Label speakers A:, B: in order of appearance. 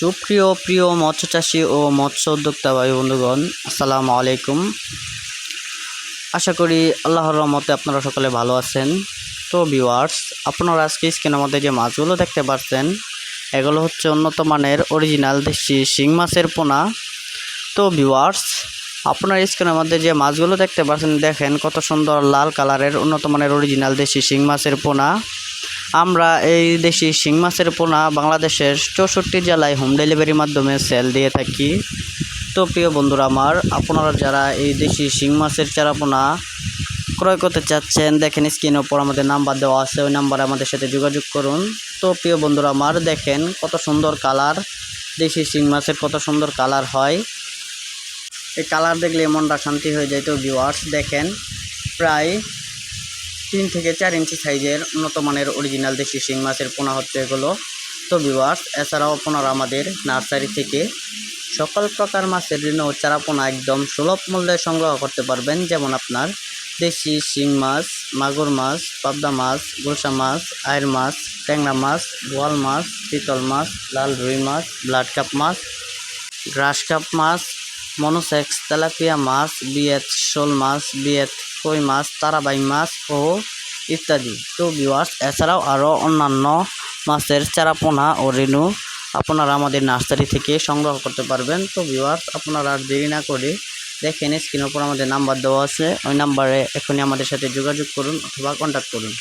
A: সুপ্রিয়, প্রিয় মৎস্য চাষী ও মৎস্য উদ্যোক্তা ভাই বন্ধুগণ, আসসালামু আলাইকুম। আশা করি আল্লাহর রহমতে আপনারা সকলে ভালো আছেন। তো ভিওয়ার্স আপনারা আজকে স্ক্রিনের মধ্যে যে মাছগুলো দেখতে পাচ্ছেন এগুলো হচ্ছে উন্নত মানের অরিজিনাল দেশি শিং মাছের পোনা। তো ভিউয়ার্স আপনার স্ক্রিনের মধ্যে যে মাছগুলো দেখতে পাচ্ছেন দেখেন কত সুন্দর লাল কালারের উন্নত মানের অরিজিনাল দেশি শিং মাছের পোনা। আমরা এই দেশি শিং মাছের পোনা বাংলাদেশের চৌষট্টি জেলায় হোম ডেলিভারির মাধ্যমে সেল দিয়ে থাকি। তো প্রিয় বন্ধুরা আমার, আপনারা যারা এই দেশি শিং মাছের চারা পোনা ক্রয় করতে চাচ্ছেন, দেখেন স্ক্রিনের ওপর আমাদের নাম্বার দেওয়া আছে, ওই নাম্বারে আমাদের সাথে যোগাযোগ করুন। তো প্রিয় বন্ধুরা আমার, দেখেন কত সুন্দর কালার দেশি শিং মাছের কত সুন্দর কালার হয়। এই কালার দেখলে মনটা শান্তি হয়ে যায় তো ভিওয়ার্স দেখেন প্রায় তিন থেকে চার ইঞ্চি সাইজের উন্নত মানের অরিজিনাল দেশি শিং মাছের পোনা হচ্ছে এগুলো। তো ভিউয়ার্স এছাড়াও আপনারা আমাদের নার্সারি থেকে সকল প্রকার মাছের ঋণ ও চারা পোনা একদম সুলভ মূল্যে সংগ্রহ করতে পারবেন। যেমন আপনার দেশি শিং মাছ, মাগুর মাছ, পাবদা মাছ, গুলশা মাছ আয়ের মাছ, ট্যাংরা মাছ, বোয়াল মাছ চিতল মাছ, লাল রুই মাছ, ব্লাড কাপ মাছ, গ্রাস কাপ মাছ, মনোসেক্স, তেলাপিয়া মাছ, বিয়েত শোল মাছ, বিয়েত কই মাছ, তারাবাই মাছ ও ইত্যাদি। তো ভিওয়ার্স এছাড়াও আরও অন্যান্য মাছের চারাপোনা ও রেণু আপনারা আমাদের নার্সারি থেকে সংগ্রহ করতে পারবেন। তো ভিওয়ার্স আপনারা আর দেরি না করে দেখেন স্ক্রিনের উপর আমাদের নাম্বার দেওয়া আছে। ওই নাম্বারে এখনই আমাদের সাথে যোগাযোগ করুন অথবা কন্ট্যাক্ট করুন।